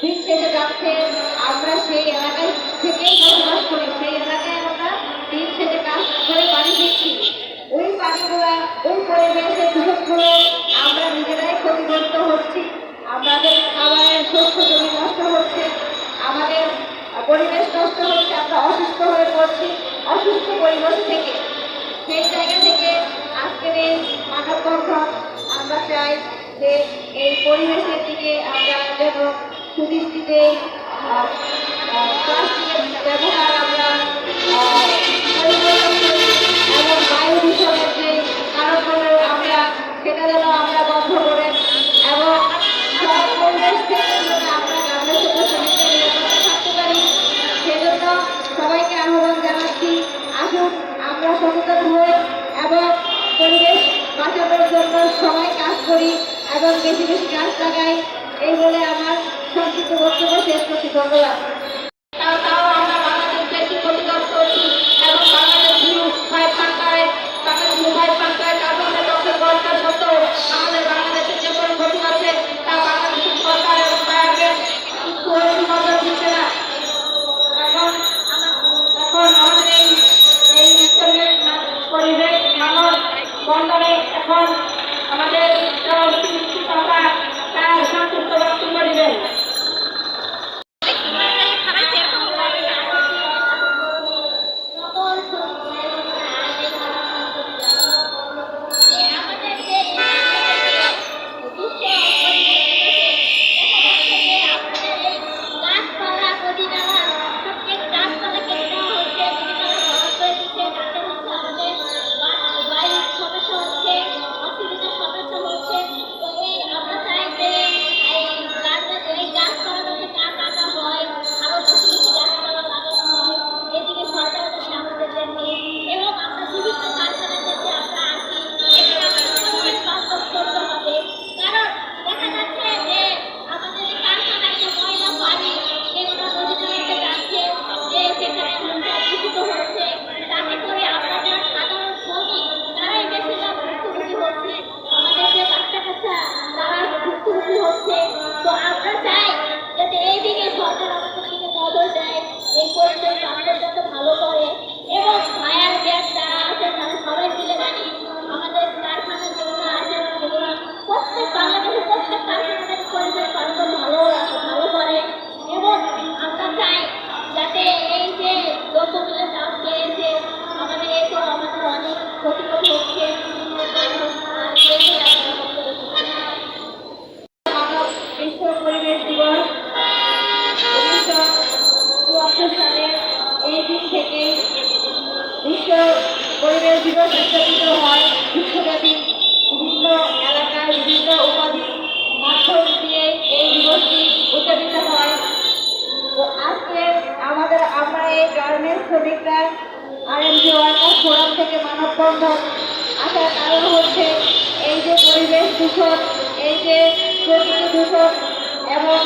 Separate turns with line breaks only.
আছে আমরা সেই এলাকায় থেকেই বসবাস করি। সেই এলাকায় আমরা দিন শেষে কাজ করে বাড়ি দিচ্ছি ওই পানিগুলা ওই পরিবেশের দূষণগুলো আমরা নিজেরাই ক্ষতিগ্রস্ত হচ্ছি। আমাদের খাবারের শস্য জমি নষ্ট হচ্ছে। আমাদের পরিবেশ নষ্ট হচ্ছে। আমরা অসুস্থ হয়ে পড়ছি অসুস্থ পরিবেশ থেকে। সেই জায়গা থেকে আজকের এই মানববন্ধন আমরা চাই যে এই পরিবেশের দিকে আমরা যেন সুদৃষ্টিতে ব্যবহার আমরা এবং বায়ু দূষণের যে কারণগুলো আমরা, সেটা যেন আমরা বন্ধ করে এবং আমরা থাকতে পারি সবাইকে আমরা সচেতন হই এবং পরিবেশ বাঁচানোর জন্য সবাই কাজ করি এবং বেশি বেশি গাছ লাগাই, এই বলে আমার শেষ ক্ষতিগ্রস্ত হচ্ছি এবং বাংলাদেশ ব্লু ফাইভ পান্তায় বাংলাদেশ ব্লু ফাইভ পান্তায় কার্বন ডাইঅক্সাইড বর্ষা সত্ত্বেও আমাদের বাংলাদেশের যে কোনো তা বাংলাদেশের সরকার এবং বাইরের কোনো নজর দিচ্ছে না এখন এখন আমাদের এই এই ইসলামের মা- পরিবেশ মানব বন্ধনে এখন আমাদের
ভালো করে
দিবস উদযাপিত হয়। বিশ্বব্যাপী বিভিন্ন এলাকায় বিভিন্ন উপাধি মাধ্যম দিয়ে এই দিবসটি উদযাপিত হয়। তো আজকে আমাদের আমরা এই গার্মেন্টস শ্রমিকরা R M G worker forum থেকে মানববন্ধন আসার কারণ হচ্ছে এই যে পরিবেশ দূষণ, এই যে প্রকৃতি দূষণ এবং